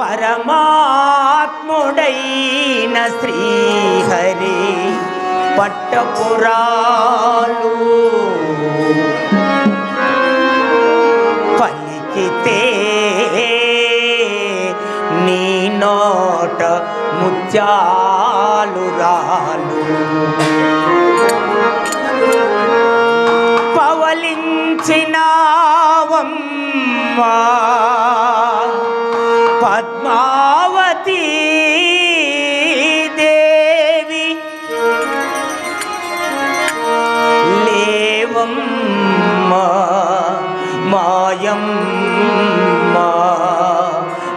పరమాత్ముడైన శ్రీహరి పట్టపురాలు పలికితే నీ నోట ముత్యాలు రాలు. పవలించినావమ్మా.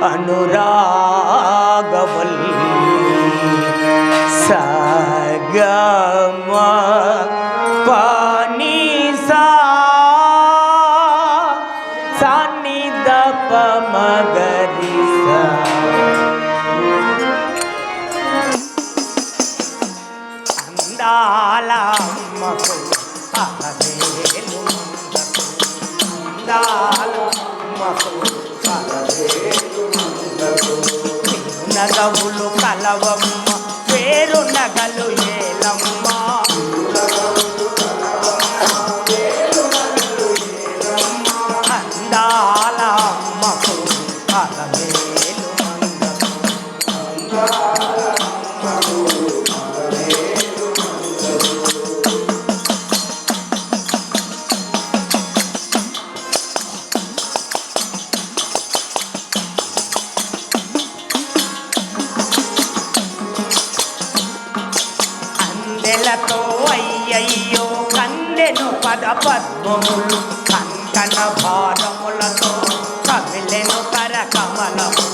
அனுராகவல் சகம பனிசா சனித பமகரிச அந்தாலாமகு அகவேலு அந்தாலாமகு அகவேலு I love. పద్మములు కంకణ భారములతో కమిలెను కరకమలము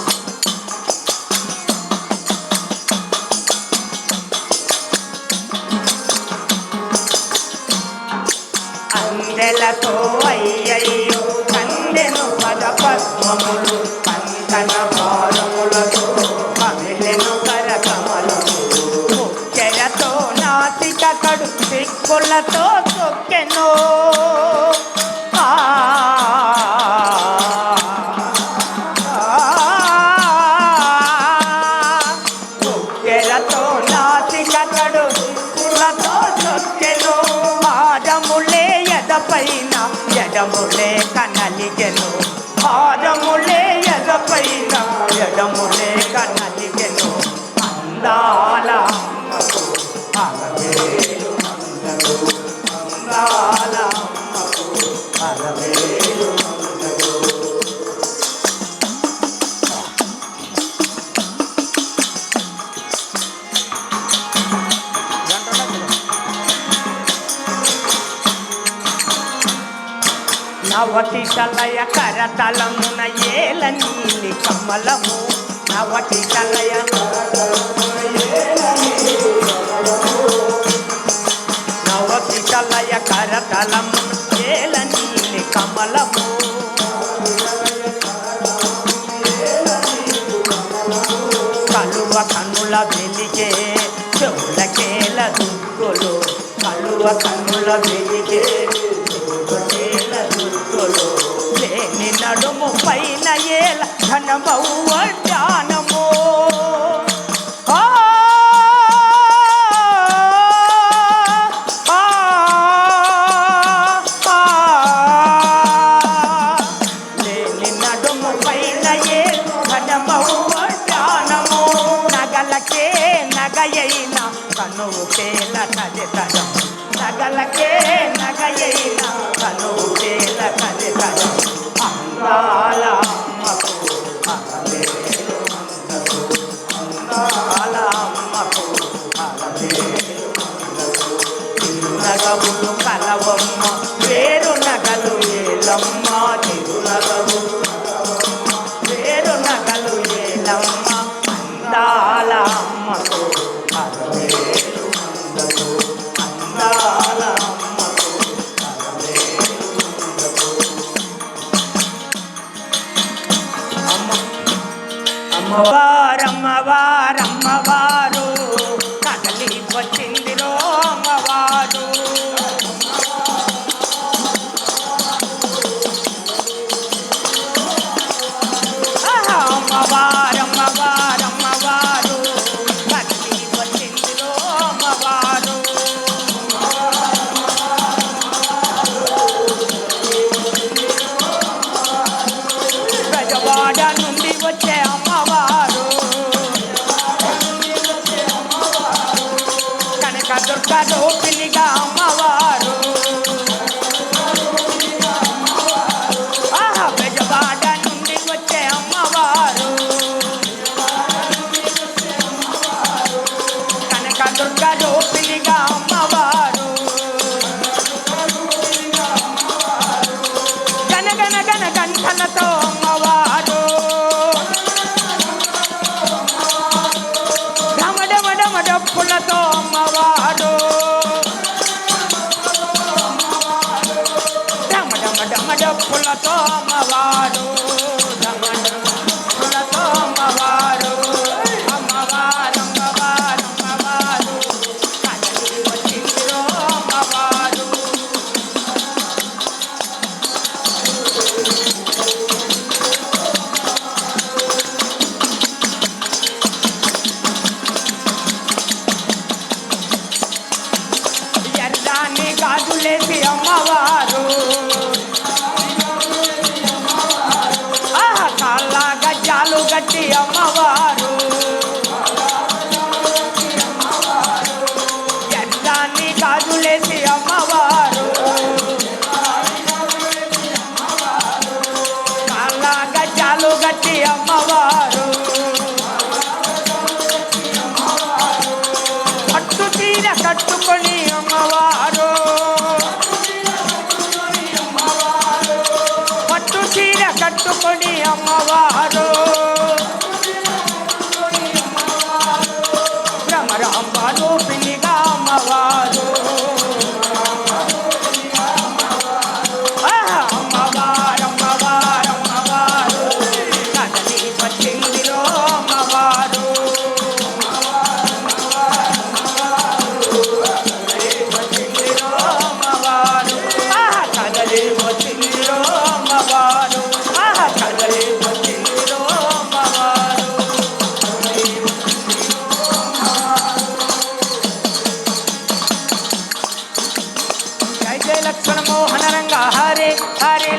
అందెలతో అయ్యయ్య. ఎడములే కనలిగెను. పాదములే ఎదపైన ఎడములే కనలిగెను. అందాల అమ్మకు అలవేలు మందకు అందాల అమ్మకు అలవేలు నవటి కలయ కరతలమున ఏల నీలి కమలము. నవటి కలయ నవటి కలయ కరతలమున ఏల నీలి కమలము. కలువ కన్నుల వెలిగే చెవులకేల దుగ్గులు కలువ కన్నుల వెలిగే Hanya. తిరునగములు కలవమ్మ వేరు నగలు ఏలమ్మ తిరునగము. వేరు నగలు ఏలమ్మ అందాల అమ్మకు అలవేలు మందకు అందాల అమ్మకు అలవేలు మందకు అమ్మ కదుకడు పిలిగా అమ్మవారు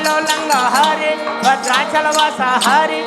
మోహన రంగ హరే హరిలో లంగ హరే భద్రాచల వాస హరే